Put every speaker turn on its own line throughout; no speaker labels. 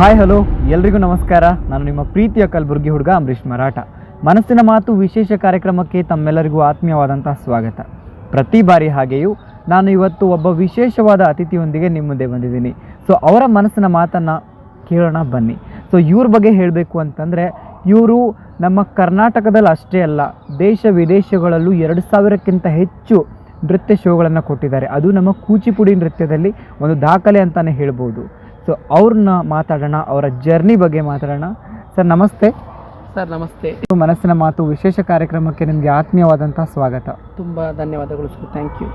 Hi hello ಎಲ್ರಿಗೂ ನಮಸ್ಕಾರ. ನಾನು ನಿಮ್ಮ ಪ್ರೀತಿಯ ಕಲಬುರ್ಗಿ ಹುಡುಗ ಅಂಬರೀಷ್ ಮರಾಠ. ಮನಸ್ಸಿನ ಮಾತು ವಿಶೇಷ ಕಾರ್ಯಕ್ರಮಕ್ಕೆ ತಮ್ಮೆಲ್ಲರಿಗೂ ಆತ್ಮೀಯವಾದಂತಹ ಸ್ವಾಗತ. ಪ್ರತಿ ಬಾರಿ ಹಾಗೆಯೂ ನಾನು ಇವತ್ತು ಒಬ್ಬ ವಿಶೇಷವಾದ ಅತಿಥಿಯೊಂದಿಗೆ ನಿಮ್ಮ ಮುಂದೆ ಬಂದಿದ್ದೀನಿ. ಸೊ ಅವರ ಮನಸ್ಸಿನ ಮಾತನ್ನು ಕೇಳೋಣ ಬನ್ನಿ. ಸೊ ಇವ್ರ ಬಗ್ಗೆ ಹೇಳಬೇಕು ಅಂತಂದರೆ, ಇವರು ನಮ್ಮ ಕರ್ನಾಟಕದಲ್ಲಿ ಅಷ್ಟೇ ಅಲ್ಲ, ದೇಶ ವಿದೇಶಗಳಲ್ಲೂ ಎರಡು ಸಾವಿರಕ್ಕಿಂತ ಹೆಚ್ಚು ನೃತ್ಯ ಶೋಗಳನ್ನು ಕೊಟ್ಟಿದ್ದಾರೆ. ಅದು ನಮ್ಮ ಕೂಚಿಪುಡಿ ನೃತ್ಯದಲ್ಲಿ ಒಂದು ದಾಖಲೆ ಅಂತಲೇ ಹೇಳ್ಬೋದು. ಸೊ ಅವ್ರನ್ನ ಮಾತಾಡೋಣ ಅವರ ಜರ್ನಿ ಬಗ್ಗೆ ಮಾತಾಡೋಣ. ಸರ್ ನಮಸ್ತೆ.
ಸರ್ ನಮಸ್ತೆ.
ಮನಸ್ಸಿನ ಮಾತು ವಿಶೇಷ ಕಾರ್ಯಕ್ರಮಕ್ಕೆ ನಿಮಗೆ ಆತ್ಮೀಯವಾದಂಥ ಸ್ವಾಗತ.
ತುಂಬ ಧನ್ಯವಾದಗಳು ಸರ್ ಥ್ಯಾಂಕ್ ಯು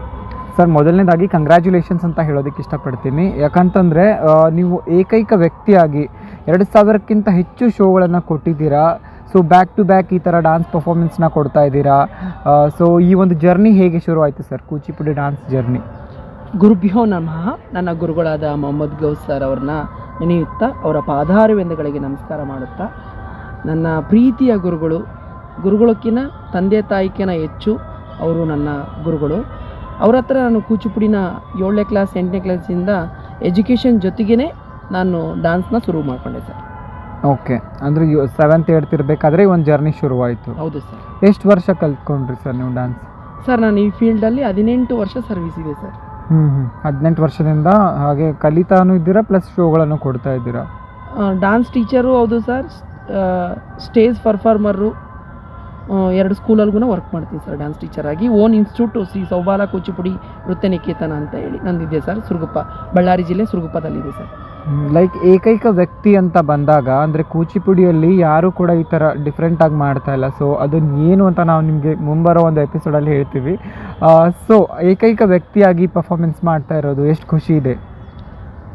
ಸರ್ ಮೊದಲನೇದಾಗಿ ಕಂಗ್ರ್ಯಾಚುಲೇಷನ್ಸ್ ಅಂತ ಹೇಳೋದಕ್ಕೆ ಇಷ್ಟಪಡ್ತೀನಿ. ಯಾಕಂತಂದರೆ ನೀವು ಏಕೈಕ ವ್ಯಕ್ತಿಯಾಗಿ ಎರಡು ಸಾವಿರಕ್ಕಿಂತ ಹೆಚ್ಚು ಶೋಗಳನ್ನು ಕೊಟ್ಟಿದ್ದೀರಾ. ಸೊ ಬ್ಯಾಕ್ ಟು ಬ್ಯಾಕ್ ಈ ಥರ ಡಾನ್ಸ್ ಪರ್ಫಾರ್ಮೆನ್ಸ್ನ ಕೊಡ್ತಾ ಇದ್ದೀರಾ. ಸೊ ಈ ಒಂದು ಜರ್ನಿ ಹೇಗೆ ಶುರು ಆಯಿತು ಸರ್ ಕೂಚಿಪುಡಿ ಡಾನ್ಸ್ ಜರ್ನಿ
ಗುರುಭ್ಯೋ ನಮಃ. ನನ್ನ ಗುರುಗಳಾದ ಮೊಹಮ್ಮದ್ ಗೌಸ್ ಸರ್ ಅವ್ರನ್ನ ನೆನೆಯುತ್ತಾ ಅವರ ಪಾದಾರವೆಂದುಗಳಿಗೆ ನಮಸ್ಕಾರ ಮಾಡುತ್ತಾ ನನ್ನ ಪ್ರೀತಿಯ ಗುರುಗಳು ಗುರುಗಳಕ್ಕಿಂತ ತಂದೆ ತಾಯಿಕಿನ ಹೆಚ್ಚು ಅವರು ನನ್ನ ಗುರುಗಳು. ಅವ್ರ ಹತ್ರ ನಾನು ಕೂಚಿಪುಡಿನ ಏಳನೇ ಕ್ಲಾಸ್ ಎಂಟನೇ ಕ್ಲಾಸಿಂದ ಎಜುಕೇಷನ್ ಜೊತೆಗೇ ನಾನು ಡ್ಯಾನ್ಸ್ನ ಶುರು ಮಾಡಿಕೊಂಡೆ ಸರ್.
ಓಕೆ ಅಂದರೆ ಸೆವೆಂತ್ ಏಡ್ತ್ ಇರಬೇಕಾದ್ರೆ ಒಂದು ಜರ್ನಿ ಶುರುವಾಯಿತು.
ಹೌದು ಸರ್.
ಎಷ್ಟು ವರ್ಷ ಕಲ್ತ್ಕೊಂಡ್ರಿ ಸರ್ ನೀವು ಡ್ಯಾನ್ಸ್
ಸರ್ ನಾನು ಈ ಫೀಲ್ಡಲ್ಲಿ ಹದಿನೆಂಟು ವರ್ಷ ಸರ್ವಿಸ್ ಇದೆ ಸರ್.
ಹ್ಞೂ ಹ್ಞೂ ಹದಿನೆಂಟು ವರ್ಷದಿಂದ ಹಾಗೆ ಕಲಿತಾನು ಇದ್ದೀರಾ ಪ್ಲಸ್ ಶೋಗಳನ್ನು ಕೊಡ್ತಾ ಇದ್ದೀರಾ?
ಡಾನ್ಸ್ ಟೀಚರು ಹೌದು ಸರ್ ಸ್ಟೇಜ್ ಪರ್ಫಾರ್ಮರು ಎರಡು ಸ್ಕೂಲಲ್ಗೂ ವರ್ಕ್ ಮಾಡ್ತೀನಿ ಸರ್ ಡ್ಯಾನ್ಸ್ ಟೀಚರ್ ಆಗಿ. ಓನ್ ಇನ್ಸ್ಟಿಟ್ಯೂಟು ಶ್ರೀ ಸೌಬಾಲ ಕೂಚಿಪುಡಿ ನೃತ್ಯ ನಿಕೇತನ ಅಂತ ಹೇಳಿ ನಂದಿದೆ ಸರ್ ಸುರಗುಪ್ಪ ಬಳ್ಳಾರಿ ಜಿಲ್ಲೆ ಸುರಗುಪ್ಪದಲ್ಲಿದೆ ಸರ್
ಲೈಕ್ ಏಕೈಕ ವ್ಯಕ್ತಿ ಅಂತ ಬಂದಾಗ ಅಂದರೆ ಕೂಚಿಪುಡಿಯಲ್ಲಿ ಯಾರು ಕೂಡ ಈ ಥರ ಡಿಫ್ರೆಂಟಾಗಿ ಮಾಡ್ತಾ ಇಲ್ಲ. ಸೊ ಅದನ್ನು ಏನು ಅಂತ ನಾವು ನಿಮಗೆ ಮುಂಬರೋ ಒಂದು ಎಪಿಸೋಡಲ್ಲಿ ಹೇಳ್ತೀವಿ. ಸೊ ಏಕೈಕ ವ್ಯಕ್ತಿಯಾಗಿ ಪರ್ಫಾರ್ಮೆನ್ಸ್ ಮಾಡ್ತಾ ಇರೋದು ಎಷ್ಟು ಖುಷಿ ಇದೆ?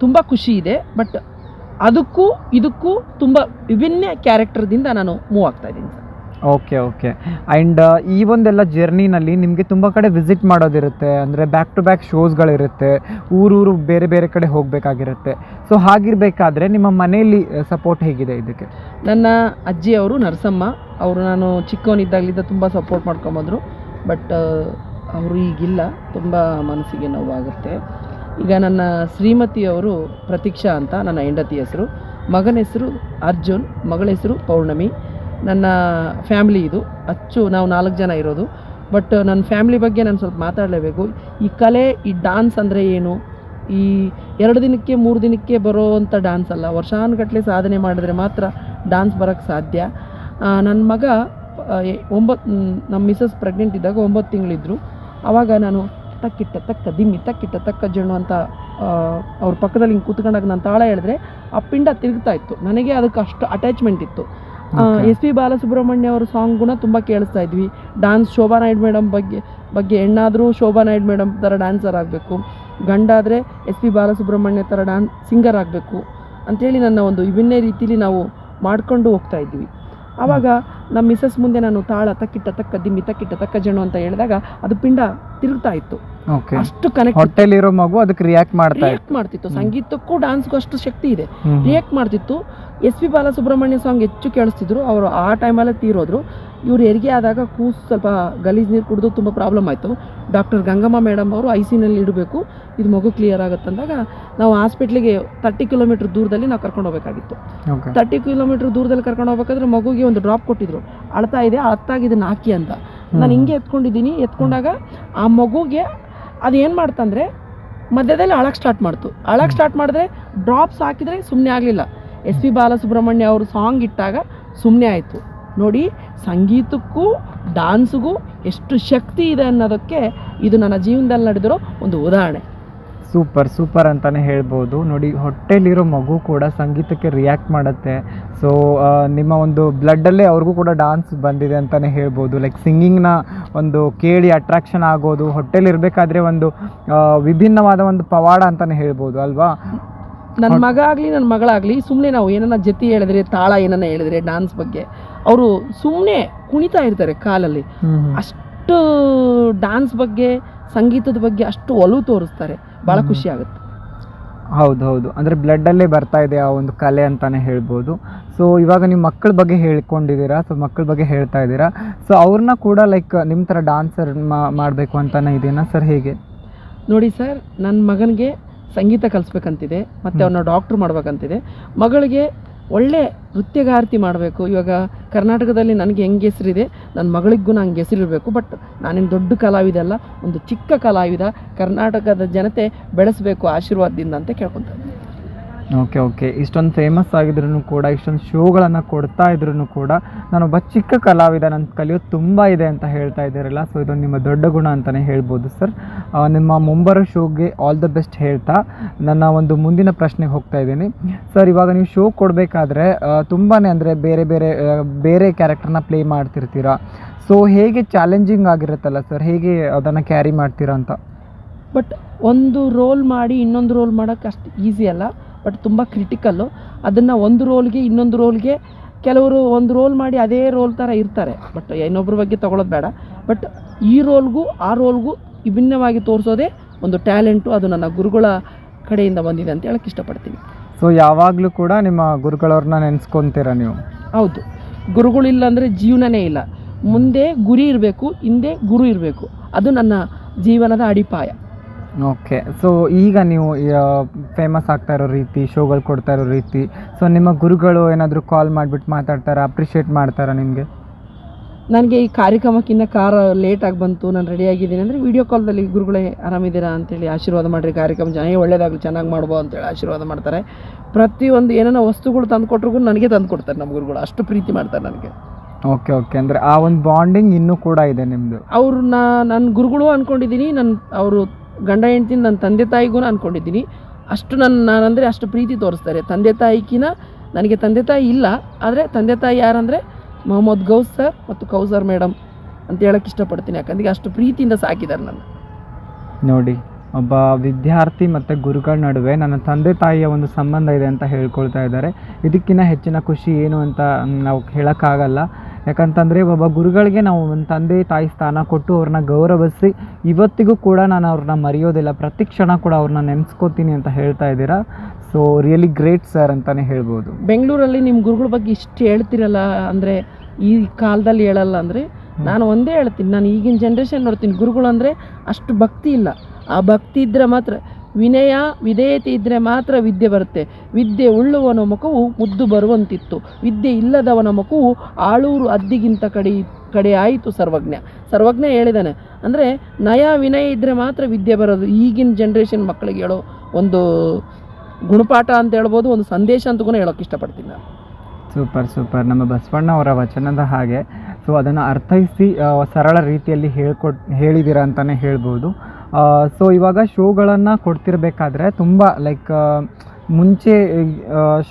ತುಂಬ ಖುಷಿ ಇದೆ ಬಟ್ ಅದಕ್ಕೂ ಇದಕ್ಕೂ ತುಂಬ ವಿಭಿನ್ನ ಕ್ಯಾರೆಕ್ಟರ್ದಿಂದ ನಾನು ಮೂವ್ ಆಗ್ತಾ ಇದ್ದೀನಿ ಸರ್.
ಓಕೆ ಓಕೆ ಆ್ಯಂಡ್ ಈ ಒಂದೆಲ್ಲ ಜರ್ನಿನಲ್ಲಿ ನಿಮಗೆ ತುಂಬ ಕಡೆ ವಿಸಿಟ್ ಮಾಡೋದಿರುತ್ತೆ ಅಂದರೆ ಬ್ಯಾಕ್ ಟು ಬ್ಯಾಕ್ ಶೋಸ್ಗಳಿರುತ್ತೆ ಊರೂರು ಬೇರೆ ಬೇರೆ ಕಡೆ ಹೋಗಬೇಕಾಗಿರುತ್ತೆ. ಸೊ ಹಾಗಿರಬೇಕಾದ್ರೆ ನಿಮ್ಮ ಮನೆಯಲ್ಲಿ ಸಪೋರ್ಟ್ ಹೇಗಿದೆ ಇದಕ್ಕೆ?
ನನ್ನ ಅಜ್ಜಿ ಅವರು ನರಸಮ್ಮ ಅವರು ನಾನು ಚಿಕ್ಕವನಿದ್ದಾಗಲಿದ್ದ ತುಂಬ ಸಪೋರ್ಟ್ ಮಾಡ್ಕೊಂಬಂದರು ಬಟ್ ಅವರು ಈಗಿಲ್ಲ ತುಂಬ ಮನಸ್ಸಿಗೆ ನೋವಾಗುತ್ತೆ. ಈಗ ನನ್ನ ಶ್ರೀಮತಿಯವರು ಪ್ರತೀಕ್ಷಾ ಅಂತ ನನ್ನ ಹೆಂಡತಿ ಹೆಸರು. ಮಗನ ಹೆಸರು ಅರ್ಜುನ್, ಮಗಳ ಹೆಸರು ಪೌರ್ಣಮಿ. ನನ್ನ ಫ್ಯಾಮ್ಲಿ ಇದು. ಅಚ್ಚು, ನಾವು ನಾಲ್ಕು ಜನ ಇರೋದು. ಬಟ್ ನನ್ನ ಫ್ಯಾಮ್ಲಿ ಬಗ್ಗೆ ನಾನು ಸ್ವಲ್ಪ ಮಾತಾಡಲೇಬೇಕು. ಈ ಕಲೆ, ಈ ಡಾನ್ಸ್ ಅಂದರೆ ಏನು? ಈ ಎರಡು ದಿನಕ್ಕೆ, ಮೂರು ದಿನಕ್ಕೆ ಬರೋವಂಥ ಡಾನ್ಸ್ ಅಲ್ಲ. ವರ್ಷಾನುಗಟ್ಟಲೆ ಸಾಧನೆ ಮಾಡಿದ್ರೆ ಮಾತ್ರ ಡಾನ್ಸ್ ಬರೋಕ್ಕೆ ಸಾಧ್ಯ. ನನ್ನ ಮಗ ಒಂಬತ್ತು ನಮ್ಮ ಮಿಸಸ್ ಪ್ರೆಗ್ನೆಂಟ್ ಇದ್ದಾಗ ಒಂಬತ್ತು ತಿಂಗಳಿದ್ರು. ಆವಾಗ ನಾನು ತಕ್ಕಿಟ್ಟ ತಕ್ಕ ದಿಮ್ಮಿ ತಕ್ಕಿಟ್ಟ ತಕ್ಕ ಜಣ್ಣು ಅಂತ ಅವ್ರ ಪಕ್ಕದಲ್ಲಿ ಹಿಂಗೆ ಕೂತ್ಕೊಂಡಾಗ ನಾನು ತಾಳ ಹೇಳಿದ್ರೆ ಆ ಪಿಂಡ ತಿರುಗ್ತಾ ಇತ್ತು. ನನಗೆ ಅದಕ್ಕೆ ಅಷ್ಟು ಅಟ್ಯಾಚ್ಮೆಂಟ್ ಇತ್ತು. ಎಸ್ ಪಿ ಬಾಲಸುಬ್ರಹ್ಮಣ್ಯ ಅವರು ಸಾಂಗ್ ಕೂಡ ತುಂಬ ಕೇಳಿಸ್ತಾ ಇದ್ವಿ. ಡಾನ್ಸ್ ಶೋಭಾ ನಾಯ್ಡು ಮೇಡಮ್ ಬಗ್ಗೆ ಬಗ್ಗೆ ಹೆಣ್ಣಾದರೂ ಶೋಭಾ ನಾಯ್ಡು ಮೇಡಮ್ ಥರ ಡ್ಯಾನ್ಸರ್ ಆಗಬೇಕು. ಗಂಡಾದರೆ ಎಸ್ ಪಿ ಬಾಲಸುಬ್ರಹ್ಮಣ್ಯ ಥರ ಡ್ಯಾನ್ಸ್ ಸಿಂಗರ್ ಆಗಬೇಕು. ಅಂಥೇಳಿ ನನ್ನ ಒಂದು ವಿಭಿನ್ನ ರೀತಿಯಲ್ಲಿ ನಾವು ಮಾಡ್ಕೊಂಡು ಹೋಗ್ತಾ ಇದ್ವಿ. ಆವಾಗ ನಮ್ಮ ಮಿಸಸ್ ಮುಂದೆ ನಾನು ತಾಳ ತಕ್ಕಿಟ್ಟ ತಕ್ಕ ದಿಮ್ಮಿ ತಕ್ಕಿಟ್ಟ ತಕ್ಕ ಜಣ್ಣು ಅಂತ ಹೇಳಿದಾಗ ಅದು ಪಿಂಡ ತಿರುಗ್ತಾ ಇತ್ತು. ಅಷ್ಟು ಕನೆಕ್ಟ್
ಹೊಟ್ಟೆಲಿರೋ ಮಗು ಅದಕ್ಕೆ ರಿಯಾಕ್ಟ್ ಮಾಡ್ತಾ ಇತ್ತು.
ರಿಯಾಕ್ಟ್ ಮಾಡ್ತಿತ್ತು ಸಂಗೀತಕ್ಕೂ ಡಾನ್ಸ್ಗೂ ಅಷ್ಟು ಶಕ್ತಿ ಇದೆ. ರಿಯಾಕ್ಟ್ ಮಾಡ್ತಿತ್ತು. ಎಸ್ ಪಿ ಬಾಲಸುಬ್ರಹ್ಮಣ್ಯ ಸಾಂಗ್ ಹೆಚ್ಚು ಕೇಳಿಸ್ತಿದ್ರು. ಅವರು ಆ ಟೈಮಲ್ಲೇ ತೀರೋದ್ರು. ಇವ್ರು ಹೆರಿಗೆ ಆದಾಗ ಕೂಸು ಸ್ವಲ್ಪ ಗಲೀಜು ನೀರು ಕುಡಿದು ತುಂಬ ಪ್ರಾಬ್ಲಮ್ ಆಯಿತು. ಡಾಕ್ಟರ್ ಗಂಗಮ್ಮ ಮೇಡಮ್ ಅವರು ಐ ಸಿನಲ್ಲಿ ಇಡಬೇಕು. ಇದು ಮಗು ಕ್ಲಿಯರ್ ಆಗುತ್ತೆ ಅಂದಾಗ ನಾವು ಹಾಸ್ಪಿಟ್ಲಿಗೆ ತರ್ಟಿ ಕಿಲೋಮೀಟ್ರ್ ದೂರದಲ್ಲಿ ನಾವು ಕರ್ಕೊಂಡು ಹೋಗ್ಬೇಕಾಗಿತ್ತು. ತರ್ಟಿ ಕಿಲೋಮೀಟ್ರ್ ದೂರದಲ್ಲಿ ಕರ್ಕೊಂಡು ಹೋಗ್ಬೇಕಾದ್ರೆ ಮಗುಗೆ ಒಂದು ಡ್ರಾಪ್ ಕೊಟ್ಟಿದ್ರು. ಅಳ್ತಾ ಇದೆ ಅಳ್ತಾಗ ಇದನ್ನ ಹಾಕಿ ಅಂತ. ನಾನು ಹಿಂಗೆ ಎತ್ಕೊಂಡಿದ್ದೀನಿ. ಎತ್ಕೊಂಡಾಗ ಆ ಮಗುಗೆ ಅದು ಏನು ಮಾಡ್ತಂದರೆ ಮಧ್ಯದಲ್ಲಿ ಅಳಕ್ಕೆ ಸ್ಟಾರ್ಟ್ ಮಾಡ್ತು. ಅಳಕ್ಕೆ ಸ್ಟಾರ್ಟ್ ಮಾಡಿದ್ರೆ ಡ್ರಾಪ್ಸ್ ಹಾಕಿದರೆ ಸುಮ್ಮನೆ ಆಗಲಿಲ್ಲ. ಎಸ್ ಪಿ ಬಾಲಸುಬ್ರಹ್ಮಣ್ಯ ಅವರು ಸಾಂಗ್ ಇಟ್ಟಾಗ ಸುಮ್ಮನೆ ಆಯಿತು. ನೋಡಿ, ಸಂಗೀತಕ್ಕೂ ಡಾನ್ಸ್ಗೂ ಎಷ್ಟು ಶಕ್ತಿ ಇದೆ ಅನ್ನೋದಕ್ಕೆ ಇದು ನನ್ನ ಜೀವನದಲ್ಲಿ ನಡೆದಿರೋ ಒಂದು ಉದಾಹರಣೆ.
ಸೂಪರ್ ಸೂಪರ್ ಅಂತಲೇ ಹೇಳ್ಬೋದು. ನೋಡಿ, ಹೊಟ್ಟೆಲಿರೋ ಮಗು ಕೂಡ ಸಂಗೀತಕ್ಕೆ ರಿಯಾಕ್ಟ್ ಮಾಡುತ್ತೆ. ಸೊ ನಿಮ್ಮ ಒಂದು ಬ್ಲಡ್ಡಲ್ಲೇ ಅವ್ರಿಗೂ ಕೂಡ ಡಾನ್ಸ್ ಬಂದಿದೆ ಅಂತಲೇ ಹೇಳ್ಬೋದು. ಲೈಕ್ ಸಿಂಗಿಂಗ್ನ ಒಂದು ಕೇಳಿ ಅಟ್ರಾಕ್ಷನ್ ಆಗೋದು, ಹೊಟ್ಟೆಲಿರಬೇಕಾದ್ರೆ ಒಂದು ವಿಭಿನ್ನವಾದ ಒಂದು ಪವಾಡ ಅಂತಲೇ ಹೇಳ್ಬೋದು, ಅಲ್ವಾ?
ನನ್ನ ಮಗ ಆಗಲಿ ನನ್ನ ಮಗಳಾಗಲಿ ಸುಮ್ಮನೆ ನಾವು ಏನನ್ನ ಜತಿ ಹೇಳಿದ್ರೆ ತಾಳ ಏನನ್ನ ಹೇಳಿದ್ರೆ ಡಾನ್ಸ್ ಬಗ್ಗೆ ಅವರು ಸುಮ್ಮನೆ ಕುಣಿತಾ ಇರ್ತಾರೆ ಕಾಲಲ್ಲಿ. ಅಷ್ಟು ಡಾನ್ಸ್ ಬಗ್ಗೆ ಸಂಗೀತದ ಬಗ್ಗೆ ಅಷ್ಟು ಒಲವು ತೋರಿಸ್ತಾರೆ. ಭಾಳ ಖುಷಿ ಆಗುತ್ತೆ.
ಹೌದು ಹೌದು. ಅಂದರೆ ಬ್ಲಡ್ಡಲ್ಲೇ ಬರ್ತಾ ಇದೆ ಆ ಒಂದು ಕಲೆ ಅಂತಾನೆ ಹೇಳ್ಬೋದು. ಸೊ ಇವಾಗ ನೀವು ಮಕ್ಕಳ ಬಗ್ಗೆ ಹೇಳ್ಕೊಂಡಿದ್ದೀರಾ? ಸೊ ಮಕ್ಕಳ ಬಗ್ಗೆ ಹೇಳ್ತಾ ಇದ್ದೀರಾ? ಸೊ ಅವ್ರನ್ನ ಕೂಡ ಲೈಕ್ ನಿಮ್ಮ ಥರ ಡಾನ್ಸರ್ ಮಾಡಬೇಕು ಅಂತಲೇ ಇದೆಯಾ ಸರ್ ಹೇಗೆ?
ನೋಡಿ ಸರ್ ನನ್ನ ಮಗನಿಗೆ ಸಂಗೀತ ಕಲಿಸ್ಬೇಕಂತಿದೆ, ಮತ್ತು ಅವನ್ನ ಡಾಕ್ಟ್ರ್ ಮಾಡ್ಬೇಕಂತಿದೆ. ಮಗಳಿಗೆ ಒಳ್ಳೆ ನೃತ್ಯಗಾರತಿ ಮಾಡಬೇಕು. ಇವಾಗ ಕರ್ನಾಟಕದಲ್ಲಿ ನನಗೆ ಹೆಂಗೆ ಹೆಸರಿದೆ ನನ್ನ ಮಗಳಿಗೂ ನಂಗೆ ಹೆಸರಿರಬೇಕು ಬಟ್ ನಾನೇನು ದೊಡ್ಡ ಕಲಾವಿದ ಅಲ್ಲ ಒಂದು ಚಿಕ್ಕ ಕಲಾವಿದ ಕರ್ನಾಟಕದ ಜನತೆ ಬೆಳೆಸಬೇಕು ಆಶೀರ್ವಾದದಿಂದ ಅಂತ ಕೇಳ್ಕೊತಾರೆ
ಓಕೆ ಓಕೆ ಇಷ್ಟೊಂದು ಫೇಮಸ್ ಆಗಿದ್ರು ಕೂಡ, ಇಷ್ಟೊಂದು ಶೋಗಳನ್ನು ಕೊಡ್ತಾ ಇದ್ರೂ ಕೂಡ ನಾನೊಬ್ಬ ಚಿಕ್ಕ ಕಲಾವಿದ ನನ್ನ ಕಲಿಯೋದು ತುಂಬ ಇದೆ ಅಂತ ಹೇಳ್ತಾ ಇದ್ದಾರಲ್ಲ. ಸೊ ಇದೊಂದು ನಿಮ್ಮ ದೊಡ್ಡ ಗುಣ ಅಂತಲೇ ಹೇಳ್ಬೋದು ಸರ್ ನಿಮ್ಮ ಮುಂಬರೋ ಶೋಗೆ ಆಲ್ ದ ಬೆಸ್ಟ್ ಹೇಳ್ತಾ ನನ್ನ ಒಂದು ಮುಂದಿನ ಪ್ರಶ್ನೆಗೆ ಹೋಗ್ತಾ ಇದ್ದೀನಿ. ಸರ್ ಇವಾಗ ನೀವು ಶೋ ಕೊಡಬೇಕಾದ್ರೆ ತುಂಬಾ ಅಂದರೆ ಬೇರೆ ಬೇರೆ ಬೇರೆ ಕ್ಯಾರೆಕ್ಟರ್ನ ಪ್ಲೇ ಮಾಡ್ತಿರ್ತೀರಾ? ಸೊ ಹೇಗೆ ಚಾಲೆಂಜಿಂಗ್ ಆಗಿರುತ್ತಲ್ಲ ಸರ್ ಹೇಗೆ ಅದನ್ನು ಕ್ಯಾರಿ ಮಾಡ್ತೀರಾ ಅಂತ?
ಬಟ್ ಒಂದು ರೋಲ್ ಮಾಡಿ ಇನ್ನೊಂದು ರೋಲ್ ಮಾಡೋಕ್ಕೆ ಅಷ್ಟು ಈಸಿ ಅಲ್ಲ. ಬಟ್ ತುಂಬ ಕ್ರಿಟಿಕಲ್ಲು ಅದನ್ನು ಒಂದು ರೋಲ್ಗೆ ಇನ್ನೊಂದು ರೋಲ್ಗೆ ಕೆಲವರು ಒಂದು ರೋಲ್ ಮಾಡಿ ಅದೇ ರೋಲ್ ಥರ ಇರ್ತಾರೆ. ಬಟ್ ಇನ್ನೊಬ್ಬರ ಬಗ್ಗೆ ತೊಗೊಳೋದು ಬೇಡ. ಬಟ್ ಈ ರೋಲ್ಗೂ ಆ ರೋಲ್ಗೂ ವಿಭಿನ್ನವಾಗಿ ತೋರಿಸೋದೇ ಒಂದು ಟ್ಯಾಲೆಂಟು. ಅದು ನನ್ನ ಗುರುಗಳ ಕಡೆಯಿಂದ ಬಂದಿದೆ ಅಂತ ಹೇಳಕ್ಕೆ ಇಷ್ಟಪಡ್ತೀನಿ.
ಸೊ ಯಾವಾಗಲೂ ಕೂಡ ನಿಮ್ಮ ಗುರುಗಳವ್ರನ್ನ ನೆನೆಸ್ಕೊತೀರಾ ನೀವು?
ಹೌದು. ಗುರುಗಳಿಲ್ಲ ಅಂದರೆ ಜೀವನನೇ ಇಲ್ಲ. ಮುಂದೆ ಗುರಿ ಇರಬೇಕು ಹಿಂದೆ ಗುರು ಇರಬೇಕು. ಅದು ನನ್ನ ಜೀವನದ ಅಡಿಪಾಯ.
ಓಕೆ ಸೊ ಈಗ ನೀವು ಫೇಮಸ್ ಆಗ್ತಾ ಇರೋ ರೀತಿ ಶೋಗಳು ಕೊಡ್ತಾ ಇರೋ ರೀತಿ ಸೊ ನಿಮ್ಮ ಗುರುಗಳು ಏನಾದರೂ ಕಾಲ್ ಮಾಡಿಬಿಟ್ಟು ಮಾತಾಡ್ತಾರಾ ಅಪ್ರಿಷಿಯೇಟ್ ಮಾಡ್ತಾರಾ ನಿಮಗೆ?
ನನಗೆ ಈ ಕಾರ್ಯಕ್ರಮಕ್ಕಿಂತ ಕಾರ ಲೇಟಾಗಿ ಬಂತು ನಾನು ರೆಡಿ ಆಗಿದ್ದೀನಿ. ಅಂದರೆ ವಿಡಿಯೋ ಕಾಲ್ದಲ್ಲಿ ಗುರುಗಳೇ ಆರಾಮಿದ್ದೀರಾ ಅಂತೇಳಿ ಆಶೀರ್ವಾದ ಮಾಡಿರಿ ಕಾರ್ಯಕ್ರಮ. ಚೆನ್ನಾಗಿ ಒಳ್ಳೇದಾಗಲಿ ಚೆನ್ನಾಗಿ ಮಾಡ್ಬೋ ಅಂತೇಳಿ ಆಶೀರ್ವಾದ ಮಾಡ್ತಾರೆ. ಪ್ರತಿಯೊಂದು ಏನೇನೋ ವಸ್ತುಗಳು ತಂದು ಕೊಟ್ರಿಗೂ ನನಗೆ ತಂದು ಕೊಡ್ತಾರೆ ನಮ್ಮ ಗುರುಗಳು. ಅಷ್ಟು ಪ್ರೀತಿ ಮಾಡ್ತಾರೆ ನನಗೆ.
ಓಕೆ ಓಕೆ ಅಂದರೆ ಆ ಒಂದು ಬಾಂಡಿಂಗ್ ಇನ್ನೂ ಕೂಡ ಇದೆ ನಿಮ್ಮದು
ಅವ್ರನ್ನ ನನ್ನ ಗುರುಗಳು ಅಂದ್ಕೊಂಡಿದ್ದೀನಿ ನನ್ನ ಅವರು ಗಂಡ ಹೆಂಡತಿ ನನ್ನ ತಂದೆ ತಾಯಿಗೂ ಅಂದ್ಕೊಂಡಿದ್ದೀನಿ ಅಷ್ಟು ನನ್ನ ನಾನಂದರೆ ಅಷ್ಟು ಪ್ರೀತಿ ತೋರಿಸ್ತಾರೆ. ತಂದೆ ತಾಯಿಕಿನ ನನಗೆ ತಂದೆ ತಾಯಿ ಇಲ್ಲ, ಆದರೆ ತಂದೆ ತಾಯಿ ಯಾರಂದರೆ ಮೊಹಮ್ಮದ್ ಗೌಸ್ ಸರ್ ಮತ್ತು ಕೌಸರ್ ಮೇಡಮ್ ಅಂತ ಹೇಳಕ್ಕೆ ಇಷ್ಟಪಡ್ತೀನಿ. ಯಾಕಂದ್ರೆ ಅಷ್ಟು ಪ್ರೀತಿಯಿಂದ ಸಾಕಿದ್ದಾರೆ ನನ್ನ.
ನೋಡಿ, ಒಬ್ಬ ವಿದ್ಯಾರ್ಥಿ ಮತ್ತು ಗುರುಗಳ ನಡುವೆ ನನ್ನ ತಂದೆ ತಾಯಿಯ ಒಂದು ಸಂಬಂಧ ಇದೆ ಅಂತ ಹೇಳ್ಕೊಳ್ತಾ ಇದ್ದಾರೆ. ಇದಕ್ಕಿಂತ ಹೆಚ್ಚಿನ ಖುಷಿ ಏನು ಅಂತ ನಾವು ಹೇಳೋಕ್ಕಾಗಲ್ಲ. ಯಾಕಂತಂದರೆ ಒಬ್ಬ ಗುರುಗಳಿಗೆ ನಾವು ಒಂದು ತಂದೆ, ತಾಯಿ ಸ್ಥಾನ ಕೊಟ್ಟು ಅವ್ರನ್ನ ಗೌರವಿಸಿ, ಇವತ್ತಿಗೂ ಕೂಡ ನಾನು ಅವ್ರನ್ನ ಮರೆಯೋದಿಲ್ಲ. ಪ್ರತಿ ಕ್ಷಣ ಕೂಡ ಅವ್ರನ್ನ ನೆನೆಸ್ಕೋತೀನಿ ಅಂತ ಹೇಳ್ತಾ ಇದ್ದೀರಾ? ಸೊ ರಿಯಲಿ ಗ್ರೇಟ್ ಸರ್ ಅಂತಲೇ ಹೇಳ್ಬೋದು.
ಬೆಂಗಳೂರಲ್ಲಿ ನಿಮ್ಮ ಗುರುಗಳ ಬಗ್ಗೆ ಇಷ್ಟು ಹೇಳ್ತಿರಲ್ಲ, ಅಂದರೆ ಈ ಕಾಲದಲ್ಲಿ ಹೇಳಲ್ಲ ಅಂದರೆ, ನಾನು ಒಂದೇ ಹೇಳ್ತೀನಿ. ನಾನು ಈಗಿನ ಜನ್ರೇಷನ್ ನೋಡ್ತೀನಿ ಗುರುಗಳು ಅಂದರೆ ಅಷ್ಟು ಭಕ್ತಿ ಇಲ್ಲ. ಆ ಭಕ್ತಿ ಇದ್ದರೆ ಮಾತ್ರ ವಿನಯ, ವಿಧೇಯತೆ ಇದ್ದರೆ ಮಾತ್ರ ವಿದ್ಯೆ ಬರುತ್ತೆ. ವಿದ್ಯೆ ಉಳ್ಳುವನ ಮುಖವು ಮುದ್ದು ಬರುವಂತಿತ್ತು. ವಿದ್ಯೆ ಇಲ್ಲದವನ ಮುಖವು ಆಳೂರು ಅದ್ದಿಗಿಂತ ಕಡೆ ಕಡೆ ಆಯಿತು ಸರ್ವಜ್ಞ. ಸರ್ವಜ್ಞ ಹೇಳಿದಾನೆ, ಅಂದರೆ ನಯ, ವಿನಯ ಇದ್ದರೆ ಮಾತ್ರ ವಿದ್ಯೆ ಬರೋದು. ಈಗಿನ ಜನ್ರೇಷನ್ ಮಕ್ಕಳಿಗೆ ಹೇಳೋ ಒಂದು ಗುಣಪಾಠ ಅಂತ ಹೇಳ್ಬೋದು, ಒಂದು ಸಂದೇಶ ಅಂತ ಹೇಳೋಕೆ ಇಷ್ಟಪಡ್ತೀನಿ ನಾನು.
Super super. ನಮ್ಮ ಬಸವಣ್ಣ ಅವರ ವಚನದ ಹಾಗೆ. ಸೊ ಅದನ್ನು ಅರ್ಥೈಸಿ ಸರಳ ರೀತಿಯಲ್ಲಿ ಹೇಳ್ಕೊಟ್ ಹೇಳಿದ್ದೀರಾ ಅಂತಲೇ ಹೇಳ್ಬೋದು. ಸೊ ಇವಾಗ ಶೋಗಳನ್ನು ಕೊಡ್ತಿರ್ಬೇಕಾದ್ರೆ ತುಂಬ ಲೈಕ್ ಮುಂಚೆ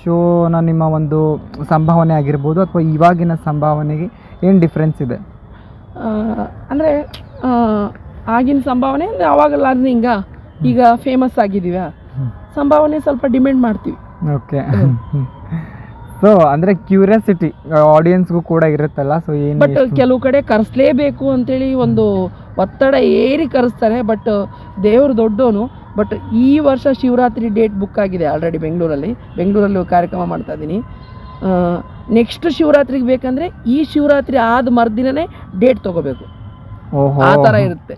ಶೋನ ನಿಮ್ಮ ಒಂದು ಸಂಭಾವನೆ ಆಗಿರ್ಬೋದು ಅಥವಾ ಇವಾಗಿನ ಸಂಭಾವನೆಗೆ ಏನು ಡಿಫ್ರೆನ್ಸ್ ಇದೆ?
ಅಂದರೆ ಆಗಿನ ಸಂಭಾವನೆ ಅಂದರೆ ಅವಾಗೆಲ್ಲ ಹಿಂಗ ಈಗ ಫೇಮಸ್ ಆಗಿದ್ದೀವ ಸಂಭಾವನೆ ಸ್ವಲ್ಪ ಡಿಮ್ಯಾಂಡ್ ಮಾಡ್ತೀವಿ.
ಓಕೆ ಸೊ ಅಂದರೆ ಕ್ಯೂರಿಯಾಸಿಟಿ ಆಡಿಯನ್ಸ್ಗೂ ಕೂಡ ಇರುತ್ತಲ್ಲ ಸೊ ಏನು
ಬಟ್ ಕೆಲವು ಕಡೆ ಕರೆಸಲೇಬೇಕು ಅಂತೇಳಿ ಒಂದು ಒತ್ತಡ ಏರಿ ಕರೆಸ್ತಾರೆ ಬಟ್ ದೇವರು ದೊಡ್ಡೋನು ಬಟ್ ಈ ವರ್ಷ ಶಿವರಾತ್ರಿ ಡೇಟ್ ಬುಕ್ ಆಗಿದೆ ಆಲ್ರೆಡಿ ಬೆಂಗಳೂರಲ್ಲಿ. ಬೆಂಗಳೂರಲ್ಲಿ ಕಾರ್ಯಕ್ರಮ ಮಾಡ್ತಾ ಇದ್ದೀನಿ. ನೆಕ್ಸ್ಟ್ ಶಿವರಾತ್ರಿಗೆ ಬೇಕಂದರೆ ಈ ಶಿವರಾತ್ರಿ ಆದ ಮರುದಿನನೇ ಡೇಟ್ ತಗೋಬೇಕು.
ಓಹೋ.
ಆ ಥರ ಇರುತ್ತೆ.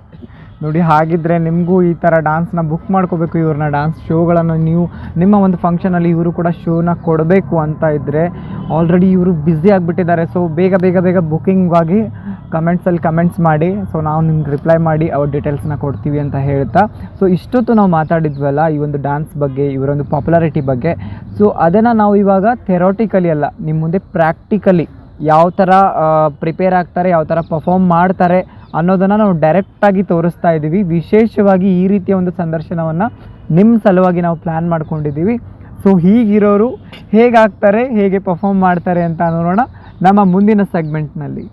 ನೋಡಿ ಹಾಗಿದ್ರೆ ನಿಮಗೂ ಈ ಥರ ಡಾನ್ಸ್ನ ಬುಕ್ ಮಾಡ್ಕೋಬೇಕು ಇವ್ರನ್ನ ಡಾನ್ಸ್ ಶೋಗಳನ್ನು ನೀವು ನಿಮ್ಮ ಒಂದು ಫಂಕ್ಷನಲ್ಲಿ ಇವರು ಕೂಡ ಶೋನ ಕೊಡಬೇಕು ಅಂತ ಇದ್ದರೆ ಆಲ್ರೆಡಿ ಇವರು ಬ್ಯುಸಿ ಆಗಿಬಿಟ್ಟಿದ್ದಾರೆ. ಸೊ ಬೇಗ ಬೇಗ ಬೇಗ ಬುಕ್ಕಿಂಗಾಗಿ ಕಮೆಂಟ್ಸಲ್ಲಿ ಕಮೆಂಟ್ಸ್ ಮಾಡಿ ಸೊ ನಾವು ನಿಮ್ಗೆ ರಿಪ್ಲೈ ಮಾಡಿ ಅವ್ರ ಡೀಟೇಲ್ಸ್ನ ಕೊಡ್ತೀವಿ ಅಂತ ಹೇಳ್ತಾ. ಸೊ ಇಷ್ಟೊತ್ತು ನಾವು ಮಾತಾಡಿದ್ವಲ್ಲ, ಈ ಒಂದು ಡ್ಯಾನ್ಸ್ ಬಗ್ಗೆ ಇವರೊಂದು ಪಾಪ್ಯುಲಾರಿಟಿ ಬಗ್ಗೆ. ಸೊ ಅದನ್ನು ನಾವು ಇವಾಗ ಥೆರೋಟಿಕಲಿ ಅಲ್ಲ ನಿಮ್ಮ ಮುಂದೆ ಪ್ರಾಕ್ಟಿಕಲಿ ಯಾವ ಥರ ಪ್ರಿಪೇರ್ ಆಗ್ತಾರೆ, ಯಾವ ಥರ ಪರ್ಫಾರ್ಮ್ ಮಾಡ್ತಾರೆ ಅನ್ನೋದನ್ನು ನಾವು ಡೈರೆಕ್ಟಾಗಿ ತೋರಿಸ್ತಾ ಇದ್ದೀವಿ ವಿಶೇಷವಾಗಿ ಈ ರೀತಿಯ ಒಂದು ಸಂದರ್ಶನವನ್ನು ನಿಮ್ಮ ಸಲುವಾಗಿ ನಾವು ಪ್ಲ್ಯಾನ್ ಮಾಡ್ಕೊಂಡಿದ್ದೀವಿ ಸೊ ಹೀಗಿರೋರು ಹೇಗಾಗ್ತಾರೆ, ಹೇಗೆ ಪರ್ಫಾರ್ಮ್ ಮಾಡ್ತಾರೆ ಅಂತ ನೋಡೋಣ ನಮ್ಮ ಮುಂದಿನ ಸೆಗ್ಮೆಂಟ್ನಲ್ಲಿ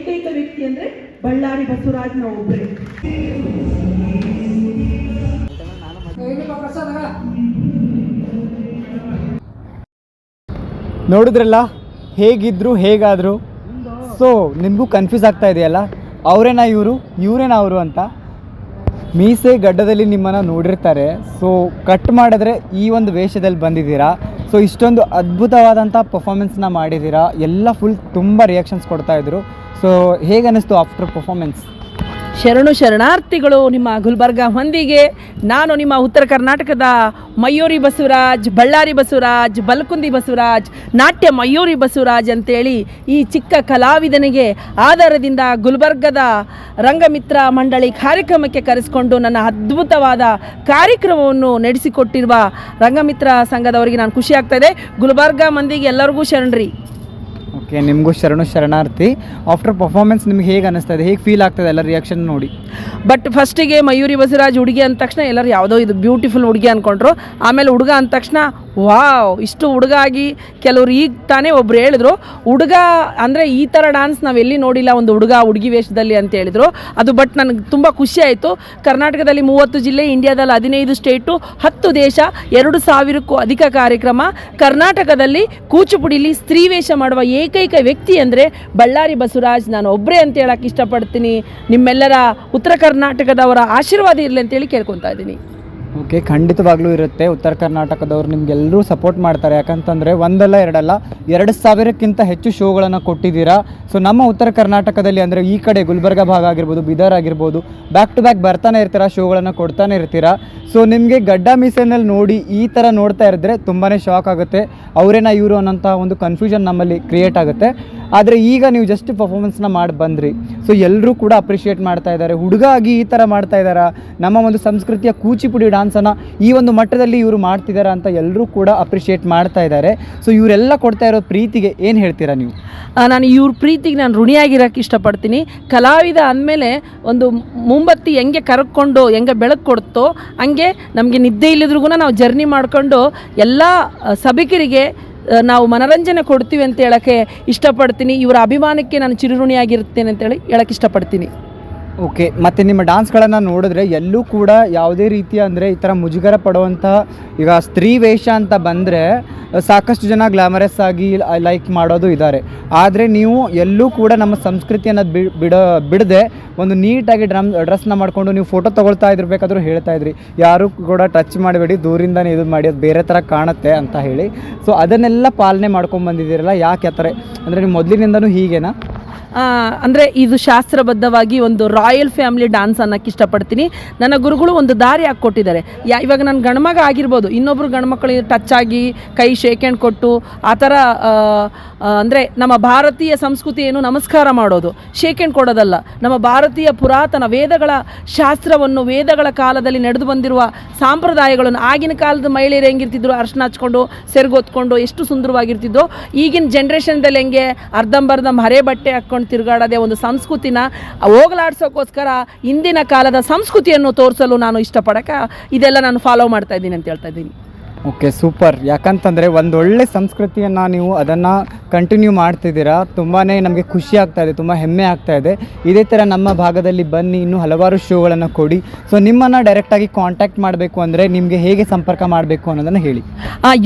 ಏಕೈಕ ವ್ಯಕ್ತಿ ಅಂದ್ರೆ ಬಳ್ಳಾರಿ ಬಸವರಾಜ್ನ ಒಬ್ಬರೇ
ನೋಡಿದ್ರಲ್ಲ? ಹೇಗಿದ್ರು, ಹೇಗಾದರು? ಸೊ ನಿಮಗೂ ಕನ್ಫ್ಯೂಸ್ ಆಗ್ತಾ ಇದೆಯಲ್ಲ? ಅವರೇನಾ ಇವರು? ಇವರೇನಾ ಅವರು ಅಂತ? ಮೀಸೆ ಗಡ್ಡದಲ್ಲಿ ನಿಮ್ಮನ್ನು ನೋಡಿರ್ತಾರೆ. ಸೊ ಕಟ್ ಮಾಡಿದ್ರೆ ಈ ಒಂದು ವೇಷದಲ್ಲಿ ಬಂದಿದ್ದೀರಾ? ಸೊ ಇಷ್ಟೊಂದು ಅದ್ಭುತವಾದಂಥ ಪರ್ಫಾಮೆನ್ಸ್ನ ಮಾಡಿದ್ದೀರಾ? ಎಲ್ಲ ಫುಲ್ ತುಂಬ ರಿಯಾಕ್ಷನ್ಸ್ ಕೊಡ್ತಾಯಿದ್ರು ಸೊ ಹೇಗೆ ಅನ್ನಿಸ್ತು ಆಫ್ಟರ್ ಪರ್ಫಾರ್ಮೆನ್ಸ್
ಶರಣು ಶರಣಾರ್ಥಿಗಳು ನಿಮ್ಮ ಗುಲ್ಬರ್ಗ ಹೊಂದಿಗೆ, ನಾನು ನಿಮ್ಮ ಉತ್ತರ ಕರ್ನಾಟಕದ ಮಯೂರಿ ಬಸವರಾಜ್, ಬಳ್ಳಾರಿ ಬಸವರಾಜ್, ಬಲ್ಕುಂದಿ ಬಸವರಾಜ್, ನಾಟ್ಯ ಮಯೂರಿ ಬಸವರಾಜ್ ಅಂತೇಳಿ ಈ ಚಿಕ್ಕ ಕಲಾವಿದನಿಗೆ ಆಧಾರದಿಂದ ಗುಲ್ಬರ್ಗದ ರಂಗಮಿತ್ರ ಮಂಡಳಿ ಕಾರ್ಯಕ್ರಮಕ್ಕೆ ಕರೆಸಿಕೊಂಡು ನನ್ನ ಅದ್ಭುತವಾದ ಕಾರ್ಯಕ್ರಮವನ್ನು ನಡೆಸಿಕೊಟ್ಟಿರುವ ರಂಗಮಿತ್ರ ಸಂಘದವರಿಗೆ ನಾನು ಖುಷಿ ಇದೆ. ಗುಲ್ಬರ್ಗ ಮಂದಿಗೆ ಎಲ್ಲರಿಗೂ ಶರಣರಿ
ಓಕೆ, ನಿಮಗೂ ಶರಣು ಶರಣಾರ್ಥಿ. ಆಫ್ಟರ್ ಪರ್ಫಾರ್ಮೆನ್ಸ್ ನಿಮ್ಗೆ ಹೇಗೆ ಅನ್ನಿಸ್ತಾ ಇದೆ ಹೇಗೆ ಫೀಲ್ ಆಗ್ತದೆ ಎಲ್ಲ ರಿಯಾಕ್ಷನ್ ನೋಡಿ.
ಬಟ್ ಫಸ್ಟಿಗೆ ಮಯೂರಿ ಬಸವರಾಜ್ ಹುಡುಗಿ ಅಂದ ತಕ್ಷಣ ಎಲ್ಲರೂ ಯಾವುದೋ ಇದು ಬ್ಯೂಟಿಫುಲ್ ಹುಡುಗಿ ಅಂದ್ಕೊಂಡ್ರು ಆಮೇಲೆ ಹುಡುಗ ಅಂದ ತಕ್ಷಣ ವಾವ್, ಇಷ್ಟು ಹುಡುಗ ಆಗಿ ಕೆಲವ್ರು ಈಗ ತಾನೇ ಒಬ್ರು ಹೇಳಿದ್ರು. ಹುಡುಗ ಅಂದರೆ ಈ ಥರ ಡಾನ್ಸ್ ನಾವು ಎಲ್ಲಿ ನೋಡಿಲ್ಲ ಒಂದು ಹುಡುಗ ಹುಡುಗಿ ವೇಷದಲ್ಲಿ ಅಂತ ಹೇಳಿದ್ರು. ಅದು ಬಟ್ ನನಗೆ ತುಂಬ ಖುಷಿ ಆಯಿತು. ಕರ್ನಾಟಕದಲ್ಲಿ ಮೂವತ್ತು ಜಿಲ್ಲೆ, ಇಂಡಿಯಾದಲ್ಲಿ ಹದಿನೈದು ಸ್ಟೇಟು, ಹತ್ತು ದೇಶ, ಎರಡು ಸಾವಿರಕ್ಕೂ ಅಧಿಕ ಕಾರ್ಯಕ್ರಮ. ಕರ್ನಾಟಕದಲ್ಲಿ ಕೂಚುಪುಡಿಲಿ ಸ್ತ್ರೀ ವೇಷ ಮಾಡುವ ಏಕೈಕ ವ್ಯಕ್ತಿ ಅಂದರೆ ಬಳ್ಳಾರಿ ಬಸವರಾಜ್. ನಾನು ಒಬ್ಬರೇ ಅಂತ ಹೇಳಕ್ಕೆ ಇಷ್ಟಪಡ್ತೀನಿ. ನಿಮ್ಮೆಲ್ಲರ ಉತ್ತರ ಕರ್ನಾಟಕದವರ ಆಶೀರ್ವಾದ ಇರಲಿ ಅಂತೇಳಿ ಕೇಳ್ಕೊತಾ ಇದ್ದೀನಿ.
ಓಕೆ, ಖಂಡಿತವಾಗ್ಲೂ ಇರುತ್ತೆ. ಉತ್ತರ ಕರ್ನಾಟಕದವ್ರು ನಿಮ್ಗೆಲ್ಲರೂ ಸಪೋರ್ಟ್ ಮಾಡ್ತಾರೆ. ಯಾಕಂತಂದರೆ ಒಂದಲ್ಲ ಎರಡಲ್ಲ, ಎರಡು ಸಾವಿರಕ್ಕಿಂತ ಹೆಚ್ಚು ಶೋಗಳನ್ನು ಕೊಟ್ಟಿದ್ದೀರಾ. ಸೊ ನಮ್ಮ ಉತ್ತರ ಕರ್ನಾಟಕದಲ್ಲಿ ಅಂದರೆ ಈ ಕಡೆ ಗುಲ್ಬರ್ಗ ಭಾಗ ಆಗಿರ್ಬೋದು, ಬಿದರ್ ಆಗಿರ್ಬೋದು ಬ್ಯಾಕ್ ಟು ಬ್ಯಾಕ್ ಬರ್ತಾನೆ ಇರ್ತೀರಾ, ಶೋಗಳನ್ನು ಕೊಡ್ತಾನೆ ಇರ್ತೀರಾ. ಸೊ ನಿಮಗೆ ಗಡ್ಡ ಮೀಸೆನಲ್ಲಿ ನೋಡಿ ಈ ಥರ ನೋಡ್ತಾ ಇದ್ದರೆ ತುಂಬಾ ಶಾಕ್ ಆಗುತ್ತೆ. ಅವರೇನಾ ಇವರು ಅನ್ನೋಂಥ ಒಂದು ಕನ್ಫ್ಯೂಷನ್ ನಮ್ಮಲ್ಲಿ ಕ್ರಿಯೇಟ್ ಆಗುತ್ತೆ. ಆದರೆ ಈಗ ನೀವು ಜಸ್ಟ್ ಪರ್ಫಾರ್ಮೆನ್ಸ್ನ ಮಾಡಿ ಬಂದ್ರಿ. ಸೊ ಎಲ್ಲರೂ ಕೂಡ ಅಪ್ರಿಷಿಯೇಟ್ ಮಾಡ್ತಾ ಇದ್ದಾರೆ. ಹುಡುಗ ಆಗಿ ಈ ಥರ ಮಾಡ್ತಾ ಇದ್ದಾರಾ? ನಮ್ಮ ಒಂದು ಸಂಸ್ಕೃತಿಯ ಕೂಚಿಪುಡಿ ಡಾನ್ಸನ್ನು ಈ ಒಂದು ಮಟ್ಟದಲ್ಲಿ ಇವರು ಮಾಡ್ತಿದ್ದಾರೆ ಅಂತ ಎಲ್ಲರೂ ಕೂಡ ಅಪ್ರಿಷಿಯೇಟ್ ಮಾಡ್ತಾ ಇದ್ದಾರೆ. ಸೊ ಇವರೆಲ್ಲ ಕೊಡ್ತಾ ಇರೋ ಪ್ರೀತಿಗೆ ಏನು ಹೇಳ್ತೀರಾ ನೀವು?
ನಾನು ಇವ್ರ ಪ್ರೀತಿಗೆ ನಾನು ಋಣಿಯಾಗಿರೋಕ್ಕೆ ಇಷ್ಟಪಡ್ತೀನಿ. ಕಲಾವಿದ ಅಂದಮೇಲೆ ಒಂದು ಮುಂಬತ್ತಿ ಹೆಂಗೆ ಕರ್ಕೊಂಡು, ಹೆಂಗೆ ಬೆಳಕು ಕೊಡ್ತೋ, ಹಂಗೆ ನಮಗೆ ನಿದ್ದೆ ಇಲ್ಲದ್ರಿಗೂ ನಾವು ಜರ್ನಿ ಮಾಡಿಕೊಂಡು ಎಲ್ಲ ಸಭಿಕರಿಗೆ ನಾವು ಮನರಂಜನೆ ಕೊಡ್ತೀವಿ ಅಂತ ಹೇಳೋಕ್ಕೆ ಇಷ್ಟಪಡ್ತೀನಿ. ಇವರ ಅಭಿಮಾನಕ್ಕೆ ನಾನು ಚಿರಋಣಿಯಾಗಿರ್ತೇನೆ ಅಂತೇಳಿ ಹೇಳಕ್ಕೆ ಇಷ್ಟಪಡ್ತೀನಿ.
ಓಕೆ ಮತ್ತು ನಿಮ್ಮ ಡಾನ್ಸ್ಗಳನ್ನು ನೋಡಿದ್ರೆ ಎಲ್ಲೂ ಕೂಡ ಯಾವುದೇ ರೀತಿಯ ಅಂದರೆ ಈ ಥರ ಮುಜುಗರ ಪಡುವಂತಹ ಈಗ ಸ್ತ್ರೀ ವೇಷ ಅಂತ ಬಂದರೆ ಸಾಕಷ್ಟು ಜನ ಗ್ಲಾಮರಸ್ ಆಗಿ ಲೈಕ್ ಮಾಡೋದು ಇದ್ದಾರೆ ಆದರೆ ನೀವು ಎಲ್ಲೂ ಕೂಡ ನಮ್ಮ ಸಂಸ್ಕೃತಿಯನ್ನು ಬಿ, ಬಿಡ, ಬಿಡದೆ ಒಂದು ನೀಟಾಗಿ ಡ್ರಮ್, ಡ್ರೆಸ್ನ ಮಾಡಿಕೊಂಡು ನೀವು ಫೋಟೋ ತೊಗೊಳ್ತಾ ಇದ್ರಬೇಕಾದ್ರೂ ಹೇಳ್ತಾ ಇದ್ರಿ. ಯಾರು ಕೂಡ ಟಚ್ ಮಾಡಬೇಡಿ, ದೂರಿಂದನೇ ಇದು ಮಾಡಿ, ಅದು ಬೇರೆ ಥರ ಕಾಣುತ್ತೆ ಅಂತ ಹೇಳಿ. ಸೊ ಅದನ್ನೆಲ್ಲ ಪಾಲನೆ ಮಾಡ್ಕೊಂಡು ಬಂದಿದ್ದೀರಲ್ಲ, ಯಾಕೆ ಆ ಥರ ಅಂದರೆ ನೀವು ಮೊದಲಿನಿಂದನೂ ಹೀಗೇನಾ?
ಅಂದರೆ ಇದು ಶಾಸ್ತ್ರಬದ್ಧವಾಗಿ ಒಂದು ರಾಯಲ್ ಫ್ಯಾಮಿಲಿ ಡಾನ್ಸ್ ಅನ್ನೋಕ್ಕೆ ಇಷ್ಟಪಡ್ತೀನಿ. ನನ್ನ ಗುರುಗಳು ಒಂದು ದಾರಿ ಹಾಕ್ಕೊಟ್ಟಿದ್ದಾರೆ. ಯಾ, ಇವಾಗ ನನ್ನ ಗಣಮಗ ಆಗಿರ್ಬೋದು, ಇನ್ನೊಬ್ರು ಗಂಡ್ಮಕ್ಳಿಗೆ ಟಚ್ ಆಗಿ ಕೈ ಶೇಕ್ ಹ್ಯಾಂಡ್ ಕೊಟ್ಟು ಆ ಥರ ಅಂದರೆ ನಮ್ಮ ಭಾರತೀಯ ಸಂಸ್ಕೃತಿ ಏನು ನಮಸ್ಕಾರ ಮಾಡೋದು. ಶೇಕ್ ಹ್ಯಾಂಡ್ ಕೊಡೋದಲ್ಲ, ನಮ್ಮ ಭಾರತೀಯ ಪುರಾತನ ವೇದಗಳ ಶಾಸ್ತ್ರವನ್ನು ವೇದಗಳ ಕಾಲದಲ್ಲಿ ನಡೆದು ಬಂದಿರುವ ಸಾಂಪ್ರದಾಯಗಳನ್ನು ಆಗಿನ ಕಾಲದ ಮಹಿಳೆಯರು ಹೆಂಗಿರ್ತಿದ್ರು? ಅರ್ಶನ ಹಚ್ಕೊಂಡು ಸೆರ್ಗೊತ್ಕೊಂಡು ಎಷ್ಟು ಸುಂದರವಾಗಿರ್ತಿದ್ರು ಈಗಿನ ಜನ್ರೇಷನ್ದಲ್ಲಿ ಹೆಂಗೆ? ಅರ್ಧಂಬರ್ಧಂ ಹರೆ ಬಟ್ಟೆ ಹಾಕ್ಕೊಂಡು ತಿರುಗಾಡೋದೇ ಒಂದು ಸಂಸ್ಕೃತಿನ ಹೋಗಲಾಡ್ಸೋಕ್ಕೋಸ್ಕರ ಇಂದಿನ ಕಾಲದ ಸಂಸ್ಕೃತಿಯನ್ನು ತೋರಿಸಲು ನಾನು ಇಷ್ಟಪಡಕ್ಕೆ ಇದೆಲ್ಲ ನಾನು ಫಾಲೋ ಮಾಡ್ತಾ ಇದ್ದೀನಿ ಅಂತ ಹೇಳ್ತಾ ಇದ್ದೀನಿ.
Okay, super. ಯಾಕಂತಂದರೆ ಒಳ್ಳೆ ಸಂಸ್ಕೃತಿಯನ್ನು ನೀವು ಅದನ್ನು ಕಂಟಿನ್ಯೂ ಮಾಡ್ತಿದ್ದೀರಾ ತುಂಬಾ ನಮಗೆ ಖುಷಿ ಆಗ್ತಾ ಇದೆ, ತುಂಬ ಹೆಮ್ಮೆ ಆಗ್ತಾ ಇದೆ. ಇದೇ ಥರ ನಮ್ಮ ಭಾಗದಲ್ಲಿ ಬನ್ನಿ, ಇನ್ನೂ ಹಲವಾರು ಶೋಗಳನ್ನು ಕೊಡಿ. ಸೊ ನಿಮ್ಮನ್ನು ಡೈರೆಕ್ಟಾಗಿ ಕಾಂಟ್ಯಾಕ್ಟ್ ಮಾಡಬೇಕು ಅಂದರೆ ನಿಮಗೆ ಹೇಗೆ ಸಂಪರ್ಕ ಮಾಡಬೇಕು ಅನ್ನೋದನ್ನು ಹೇಳಿ.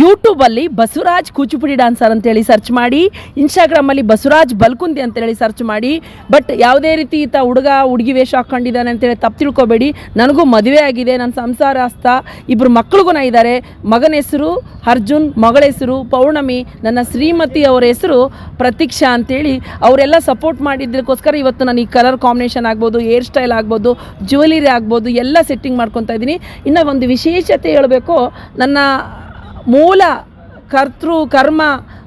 ಯೂಟ್ಯೂಬಲ್ಲಿ ಬಸವರಾಜ್ ಕೂಚಿಪುಡಿ ಡಾನ್ಸರ್ ಅಂತೇಳಿ ಸರ್ಚ್ ಮಾಡಿ ಇನ್ಸ್ಟಾಗ್ರಾಮಲ್ಲಿ ಬಸವರಾಜ್ ಬಲ್ಕುಂದಿ ಅಂತೇಳಿ ಸರ್ಚ್ ಮಾಡಿ. ಬಟ್ ಯಾವುದೇ ರೀತಿ ಈತ ಹುಡುಗ, ಹುಡುಗಿ ವೇಷ ಹಾಕ್ಕೊಂಡಿದ್ದಾನೆ ಅಂತೇಳಿ ತಪ್ಪು ತಿಳ್ಕೊಬೇಡಿ. ನನಗೂ ಮದುವೆ ಆಗಿದೆ, ನನ್ನ ಸಂಸಾರ ಅಸ್ತ. ಇಬ್ಬರು ಮಕ್ಕಳಿಗೂ ಇದ್ದಾರೆ. ಮಗನ ಹೆಸರು ಅರ್ಜುನ್, ಮಗಳ ಹೆಸರು ಪೌರ್ಣಮಿ, ನನ್ನ ಶ್ರೀಮತಿ ಅವರ ಹೆಸರು ಪ್ರತೀಕ್ಷಾ ಅಂತೇಳಿ ಅವರೆಲ್ಲ ಸಪೋರ್ಟ್ ಮಾಡಿದ್ದಕ್ಕೋಸ್ಕರ ಇವತ್ತು ನಾನು ಈ ಕಲರ್ ಕಾಂಬಿನೇಷನ್ ಆಗ್ಬೋದು ಹೇರ್ ಸ್ಟೈಲ್ ಆಗ್ಬೋದು ಜ್ಯುವೆಲರಿ ಆಗ್ಬೋದು, ಎಲ್ಲ ಸೆಟ್ಟಿಂಗ್ ಮಾಡ್ಕೊತಾ ಇದ್ದೀನಿ. ಇನ್ನು ಒಂದು ವಿಶೇಷತೆ ಹೇಳಬೇಕು, ನನ್ನ ಮೂಲ ಕರ್ತೃ, ಕರ್ಮ,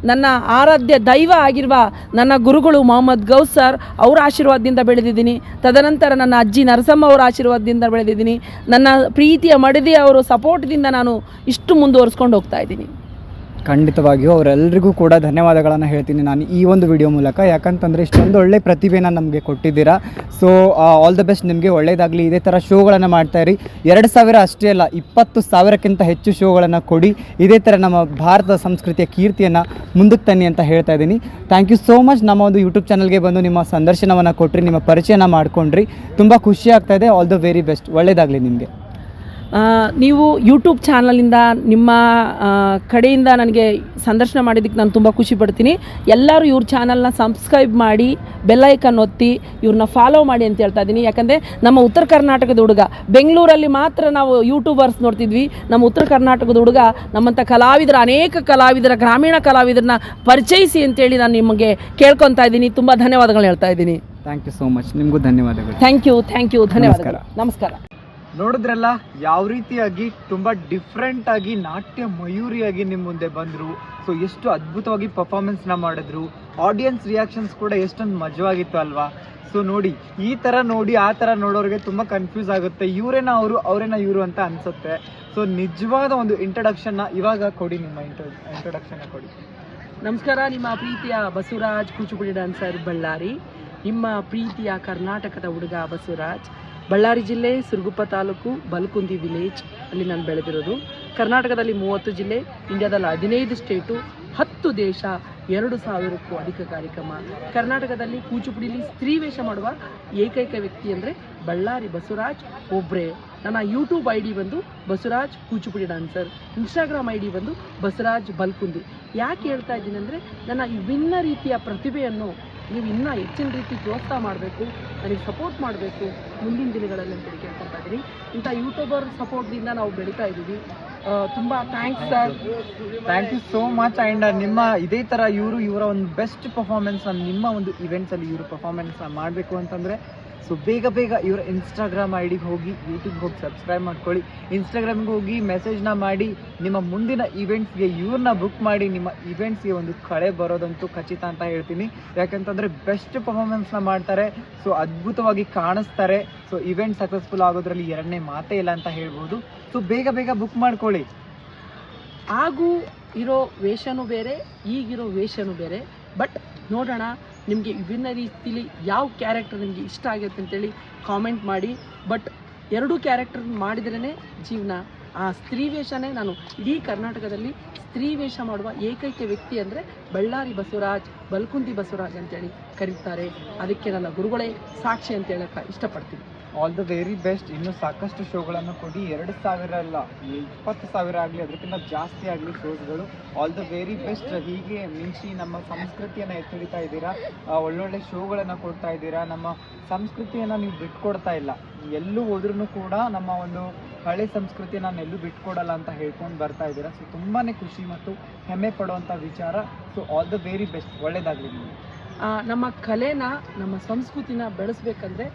ನನ್ನ ಆರಾಧ್ಯ ದೈವ ಆಗಿರುವ ನನ್ನ ಗುರುಗಳು ಮೊಹಮ್ಮದ್ ಗೌಸ್ ಸರ್ ಅವರ ಆಶೀರ್ವಾದದಿಂದ ಬೆಳೆದಿದ್ದೀನಿ. ತದನಂತರ ನನ್ನ ಅಜ್ಜಿ ನರಸಮ್ಮ ಅವರ ಆಶೀರ್ವಾದದಿಂದ ಬೆಳೆದಿದ್ದೀನಿ. ನನ್ನ ಪ್ರೀತಿಯ ಮಡದಿ ಅವರು ಸಪೋರ್ಟ್ದಿಂದ ನಾನು ಇಷ್ಟು ಮುಂದುವರಿಸ್ಕೊಂಡು ಹೋಗ್ತಾ ಇದ್ದೀನಿ.
ಖಂಡಿತವಾಗಿಯೂ ಅವರೆಲ್ಲರಿಗೂ ಕೂಡ ಧನ್ಯವಾದಗಳನ್ನು ಹೇಳ್ತೀನಿ ನಾನು ಈ ಒಂದು ವಿಡಿಯೋ ಮೂಲಕ. ಯಾಕಂತಂದರೆ ಇಷ್ಟೊಂದು ಒಳ್ಳೆ ಪ್ರತಿಭೆನ ನಮಗೆ ಕೊಟ್ಟಿದ್ದೀರಾ. ಸೊ ಆಲ್ ದ ಬೆಸ್ಟ್ ನಿಮಗೆ ಒಳ್ಳೆಯದಾಗಲಿ ಇದೇ ಥರ ಶೋಗಳನ್ನು ಮಾಡ್ತಾ ಇರಿ. ಎರಡು ಸಾವಿರ ಅಷ್ಟೇ ಅಲ್ಲ, ಇಪ್ಪತ್ತು ಸಾವಿರಕ್ಕಿಂತ ಹೆಚ್ಚು ಶೋಗಳನ್ನು ಕೊಡಿ. ಇದೇ ಥರ ನಮ್ಮ ಭಾರತದ ಸಂಸ್ಕೃತಿಯ ಕೀರ್ತಿಯನ್ನು ಮುಂದಕ್ಕೆ ತನ್ನಿ ಅಂತ ಹೇಳ್ತಾ ಇದ್ದೀನಿ. ಥ್ಯಾಂಕ್ ಯು ಸೋ ಮಚ್ ನಮ್ಮ ಒಂದು ಯೂಟ್ಯೂಬ್ ಚಾನಲ್ಗೆ ಬಂದು ನಿಮ್ಮ ಸಂದರ್ಶನವನ್ನು ಕೊಟ್ಟರಿ ನಿಮ್ಮ ಪರಿಚಯನ ಮಾಡ್ಕೊಂಡ್ರಿ. ತುಂಬ ಖುಷಿ ಇದೆ. ಆಲ್ ದ ವೆರಿ ಬೆಸ್ಟ್ ಒಳ್ಳೆಯದಾಗಲಿ ನಿಮಗೆ.
ನೀವು ಯೂಟ್ಯೂಬ್ ಚಾನಲಿಂದ ನಿಮ್ಮ ಕಡೆಯಿಂದ ನನಗೆ ಸಂದರ್ಶನ ಮಾಡಿದ್ದಕ್ಕೆ ನಾನು ತುಂಬ ಖುಷಿ ಪಡ್ತೀನಿ. ಎಲ್ಲರೂ ಇವ್ರ ಚಾನಲ್ನ ಸಬ್ಸ್ಕ್ರೈಬ್ ಮಾಡಿ ಬೆಲ್ಲೈಕನ್ ಒತ್ತಿ ಇವ್ರನ್ನ ಫಾಲೋ ಮಾಡಿ ಅಂತ ಹೇಳ್ತಾ ಇದ್ದೀನಿ. ಯಾಕಂದರೆ ನಮ್ಮ ಉತ್ತರ ಕರ್ನಾಟಕದ ಹುಡುಗ ಬೆಂಗಳೂರಲ್ಲಿ ಮಾತ್ರ ನಾವು ಯೂಟ್ಯೂಬರ್ಸ್ ನೋಡ್ತಿದ್ವಿ. ನಮ್ಮ ಉತ್ತರ ಕರ್ನಾಟಕದ ಹುಡುಗ ನಮ್ಮಂಥ ಕಲಾವಿದರ ಅನೇಕ ಕಲಾವಿದರ ಗ್ರಾಮೀಣ ಕಲಾವಿದರನ್ನ ಪರಿಚಯಿಸಿ ಅಂತೇಳಿ ನಾನು ನಿಮಗೆ ಕೇಳ್ಕೊತಾ ಇದ್ದೀನಿ. ತುಂಬ ಧನ್ಯವಾದಗಳು ಹೇಳ್ತಾ ಇದ್ದೀನಿ.
ಥ್ಯಾಂಕ್ ಯು ಸೋ ಮಚ್ ನಿಮಗೂ ಧನ್ಯವಾದಗಳು.
ಥ್ಯಾಂಕ್ ಯು ಥ್ಯಾಂಕ್ ಯು ಧನ್ಯವಾದಗಳು. ನಮಸ್ಕಾರ.
ನೋಡಿದ್ರಲ್ಲ, ಯಾವ ರೀತಿಯಾಗಿ ತುಂಬ ಡಿಫ್ರೆಂಟಾಗಿ ನಾಟ್ಯ ಮಯೂರಿಯಾಗಿ ನಿಮ್ಮ ಮುಂದೆ ಬಂದರು, ಸೊ ಎಷ್ಟು ಅದ್ಭುತವಾಗಿ ಪರ್ಫಾರ್ಮೆನ್ಸ್ನ ಮಾಡಿದ್ರು ಆಡಿಯನ್ಸ್ ರಿಯಾಕ್ಷನ್ಸ್ ಕೂಡ ಎಷ್ಟೊಂದು ಮಜವಾಗಿತ್ತು ಅಲ್ವಾ? ಸೊ ನೋಡಿ, ಈ ಥರ ನೋಡಿ, ಆ ಥರ ನೋಡೋರಿಗೆ ತುಂಬ ಕನ್ಫ್ಯೂಸ್ ಆಗುತ್ತೆ. ಇವರೇನ ಅವರು, ಅವರೇನ ಇವರು ಅಂತ ಅನ್ಸುತ್ತೆ. ಸೊ ನಿಜವಾದ ಒಂದು ಇಂಟ್ರಡಕ್ಷನ್ನ ಇವಾಗ ಕೊಡಿ ನಿಮ್ಮ ಇಂಟ್ರೋ ಇಂಟ್ರೊಡಕ್ಷನ್ನ ಕೊಡಿ.
ನಮಸ್ಕಾರ, ನಿಮ್ಮ ಪ್ರೀತಿಯ ಬಸವರಾಜ್ ಕೂಚುಪುಡಿ ಡ್ಯಾನ್ಸರ್ ಬಳ್ಳಾರಿ. ನಿಮ್ಮ ಪ್ರೀತಿಯ ಕರ್ನಾಟಕದ ಹುಡುಗ ಬಸವರಾಜ್. ಬಳ್ಳಾರಿ ಜಿಲ್ಲೆ, ಸುರಗುಪ್ಪ ತಾಲೂಕು, ಬಲ್ಕುಂದಿ ವಿಲೇಜ್ ಅಲ್ಲಿ ನಾನು ಬೆಳೆದಿರೋದು. ಕರ್ನಾಟಕದಲ್ಲಿ ಮೂವತ್ತು ಜಿಲ್ಲೆ, ಇಂಡಿಯಾದಲ್ಲಿ ಹದಿನೈದು ಸ್ಟೇಟು, ಹತ್ತು ದೇಶ, ಎರಡು ಸಾವಿರಕ್ಕೂ ಅಧಿಕ ಕಾರ್ಯಕ್ರಮ. ಕರ್ನಾಟಕದಲ್ಲಿ ಕೂಚುಪುಡಿಲಿ ಸ್ತ್ರೀ ವೇಷ ಮಾಡುವ ಏಕೈಕ ವ್ಯಕ್ತಿ ಅಂದರೆ ಬಳ್ಳಾರಿ ಬಸವರಾಜ್ ಒಬ್ರೆ. ನನ್ನ ಯೂಟ್ಯೂಬ್ ಐ ಡಿ ಬಂದು Basavaraj Kuchipudi dancer. Instagram I D ಬಂದು ಬಸವರಾಜ್ ಬಲ್ಕುಂದಿ. ಯಾಕೆ ಹೇಳ್ತಾ ಇದ್ದೀನಿ ಅಂದರೆ, ನನ್ನ ವಿಭಿನ್ನ ರೀತಿಯ ಪ್ರತಿಭೆಯನ್ನು ನೀವು ಇನ್ನೂ ಹೆಚ್ಚಿನ ರೀತಿ ಪ್ರೋತ್ಸಾಹ ಮಾಡಬೇಕು, ನನಗೆ ಸಪೋರ್ಟ್ ಮಾಡಬೇಕು ಮುಂದಿನ ದಿನಗಳಲ್ಲಿ ಅಂತೇಳಿ ಕೇಳ್ಕೊತಾ ಇದ್ದೀನಿ. ಇಂಥ ಯೂಟ್ಯೂಬರ್ ಸಪೋರ್ಟ್ದಿಂದ ನಾವು ಬೆಳೀತಾ ಇದ್ದೀವಿ. ತುಂಬ thanks sir
thank you so much and ನಿಮ್ಮ ಇದೇ ಥರ ಇವರು ಇವರ ಒಂದು ಬೆಸ್ಟ್ ಪರ್ಫಾರ್ಮೆನ್ಸ್ ನಿಮ್ಮ ಒಂದು ಇವೆಂಟ್ಸಲ್ಲಿ ಇವರು ಪರ್ಫಾರ್ಮೆನ್ಸ್ ಮಾಡಬೇಕು ಅಂತಂದರೆ ಸೊ ಬೇಗ ಬೇಗ ಇವರ ಇನ್ಸ್ಟಾಗ್ರಾಮ್ ಐ ಡಿಗೆ ಹೋಗಿ ಯೂಟ್ಯೂಬ್ಗೆ ಹೋಗಿ ಸಬ್ಸ್ಕ್ರೈಬ್ ಮಾಡ್ಕೊಳ್ಳಿ. ಇನ್ಸ್ಟಾಗ್ರಾಮ್ಗೆ ಹೋಗಿ ಮೆಸೇಜ್ನ ಮಾಡಿ, ನಿಮ್ಮ ಮುಂದಿನ ಇವೆಂಟ್ಸ್ಗೆ ಇವ್ರನ್ನ ಬುಕ್ ಮಾಡಿ, ನಿಮ್ಮ ಇವೆಂಟ್ಸ್ಗೆ ಒಂದು ಕಳೆ ಬರೋದಂತೂ ಖಚಿತ ಅಂತ ಹೇಳ್ತೀನಿ. ಯಾಕಂತಂದರೆ ಬೆಸ್ಟ್ ಪರ್ಫಾರ್ಮೆನ್ಸ್ನ ಮಾಡ್ತಾರೆ ಸೊ ಅದ್ಭುತವಾಗಿ ಕಾಣಿಸ್ತಾರೆ. ಸೊ ಇವೆಂಟ್ ಸಕ್ಸಸ್ಫುಲ್ ಆಗೋದ್ರಲ್ಲಿ ಎರಡನೇ ಮಾತೇ ಇಲ್ಲ ಅಂತ ಹೇಳ್ಬೋದು. ಸೊ ಬೇಗ ಬೇಗ ಬುಕ್ ಮಾಡ್ಕೊಳ್ಳಿ.
ಹಾಗೂ ಇರೋ ವೇಷನೂ ಬೇರೆ, ಈಗಿರೋ ವೇಷನೂ ಬೇರೆ. ಬಟ್ ನೋಡೋಣ ನಿಮಗೆ ವಿಭಿನ್ನ ರೀತಿಲಿ ಯಾವ ಕ್ಯಾರೆಕ್ಟರ್ ನಿಮಗೆ ಇಷ್ಟ ಆಗುತ್ತೆ ಅಂತೇಳಿ ಕಾಮೆಂಟ್ ಮಾಡಿ. ಬಟ್ ಎರಡೂ ಕ್ಯಾರೆಕ್ಟರ್ ಮಾಡಿದ್ರೇ ಜೀವನ. ಆ ಸ್ತ್ರೀ ವೇಷನೇ ನಾನು ಇಡೀ ಕರ್ನಾಟಕದಲ್ಲಿ ಸ್ತ್ರೀ ವೇಷ ಮಾಡುವ ಏಕೈಕ ವ್ಯಕ್ತಿ ಅಂದರೆ ಬಳ್ಳಾರಿ ಬಸವರಾಜ್, ಬಲ್ಕುಂದಿ ಬಸವರಾಜ್ ಅಂತೇಳಿ ಕರೀತಾರೆ. ಅದಕ್ಕೆ ನನ್ನ ಗುರುಗಳೇ ಸಾಕ್ಷಿ ಅಂತ ಹೇಳಕ್ಕೆ ಇಷ್ಟಪಡ್ತೀನಿ.
ಆಲ್ ದ ವೆರಿ ಬೆಸ್ಟ್ ಇನ್ನು ಸಾಕಷ್ಟು ಶೋಗಳನ್ನು ಕೊಡಿ. ಎರಡು ಸಾವಿರ ಅಲ್ಲ, ಇಪ್ಪತ್ತು ಸಾವಿರ ಆಗಲಿ, ಅದಕ್ಕಿಂತ ಜಾಸ್ತಿ ಆಗಲಿ ಶೋಸ್ಗಳು. ಆಲ್ ದ ವೆರಿ ಬೆಸ್ಟ್ ಹೀಗೆ ಮಿಂಚಿ ನಮ್ಮ ಸಂಸ್ಕೃತಿಯನ್ನು ಎತ್ತಿಡಿತಾ ಇದ್ದೀರಾ? ಒಳ್ಳೊಳ್ಳೆ ಶೋಗಳನ್ನು ಕೊಡ್ತಾ ಇದ್ದೀರಾ? ನಮ್ಮ ಸಂಸ್ಕೃತಿಯನ್ನು ನೀವು ಬಿಟ್ಕೊಡ್ತಾ ಇಲ್ಲ. ಎಲ್ಲೂ ಹೋದ್ರೂ ಕೂಡ ನಮ್ಮ ಒಂದು ಹಳೆ ಸಂಸ್ಕೃತಿ ನಾನು ಎಲ್ಲೂ ಬಿಟ್ಕೊಡಲ್ಲ ಅಂತ ಹೇಳ್ಕೊಂಡು ಬರ್ತಾ ಇದ್ದೀರಾ? ಸೊ ತುಂಬಾ ಖುಷಿ ಮತ್ತು ಹೆಮ್ಮೆ ಪಡುವಂಥ ವಿಚಾರ. So all the very best ಒಳ್ಳೆಯದಾಗಲಿ ನಿಮಗೆ.
ನಮ್ಮ ಕಲೆನ, ನಮ್ಮ ಸಂಸ್ಕೃತಿನ ಬೆಳೆಸ್ಬೇಕಂದ್ರೆ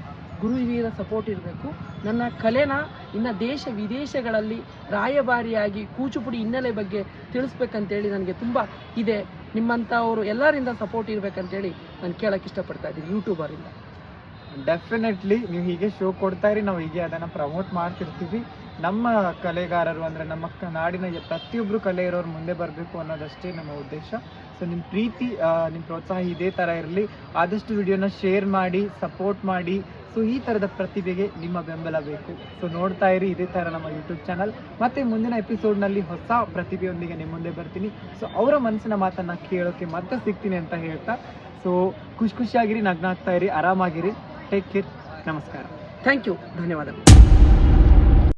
ಗುರು ಹಿರಿಯರ ಸಪೋರ್ಟ್ ಇರಬೇಕು. ನನ್ನ ಕಲೆನ ಇನ್ನು ದೇಶ ವಿದೇಶಗಳಲ್ಲಿ ರಾಯಭಾರಿಯಾಗಿ ಕೂಚುಪುಡಿ ಹಿನ್ನೆಲೆ ಬಗ್ಗೆ ತಿಳಿಸ್ಬೇಕಂತೇಳಿ ನನಗೆ ತುಂಬ ಇದೆ. ನಿಮ್ಮಂಥವರು ಎಲ್ಲರಿಂದ ಸಪೋರ್ಟ್ ಇರಬೇಕಂತೇಳಿ ನಾನು ಕೇಳೋಕ್ಕೆ ಇಷ್ಟಪಡ್ತಾ ಇದ್ದೀನಿ ಯೂಟ್ಯೂಬರಿಂದ
ಡೆಫಿನೆಟ್ಲಿ ನೀವು ಹೀಗೆ ಶೋ ಕೊಡ್ತಾ ಇರಿ, ನಾವು ಹೀಗೆ ಅದನ್ನು ಪ್ರಮೋಟ್ ಮಾಡ್ತಿರ್ತೀವಿ. ನಮ್ಮ ಕಲೆಗಾರರು ಅಂದರೆ ನಮ್ಮ ನಾಡಿನ ಪ್ರತಿಯೊಬ್ಬರು ಕಲೆ ಇರೋರು ಮುಂದೆ ಬರಬೇಕು ಅನ್ನೋದಷ್ಟೇ ನಮ್ಮ ಉದ್ದೇಶ. ಸೊ ನಿಮ್ಮ ಪ್ರೀತಿ ನಿಮ್ಮ ಪ್ರೋತ್ಸಾಹ ಇದೇ ಥರ ಇರಲಿ. ಆದಷ್ಟು ವಿಡಿಯೋನ ಶೇರ್ ಮಾಡಿ ಸಪೋರ್ಟ್ ಮಾಡಿ ಸೊ ಈ ಥರದ ಪ್ರತಿಭೆಗೆ ನಿಮ್ಮ ಬೆಂಬಲ ಬೇಕು. ಸೊ ನೋಡ್ತಾ ಇರಿ, ಇದೇ ಥರ ನಮ್ಮ ಯೂಟ್ಯೂಬ್ ಚಾನಲ್ ಮತ್ತು ಮುಂದಿನ ಎಪಿಸೋಡ್ನಲ್ಲಿ ಹೊಸ ಪ್ರತಿಭೆಯೊಂದಿಗೆ ನಿಮ್ಮ ಮುಂದೆ ಬರ್ತೀನಿ. ಸೊ ಅವರ ಮನಸ್ಸಿನ ಮಾತನ್ನು ಕೇಳೋಕ್ಕೆ ಮತ್ತೆ ಸಿಗ್ತೀನಿ ಅಂತ ಹೇಳ್ತಾ. ಸೊ ಖುಷಿ ಖುಷಿಯಾಗಿರಿ, ನಗ್ನಾಗ್ತಾ ಇರಿ, ಆರಾಮಾಗಿರಿ. ಟೇಕ್ ಕೇರ್ ನಮಸ್ಕಾರ.
ಥ್ಯಾಂಕ್ ಯು ಧನ್ಯವಾದಗಳು.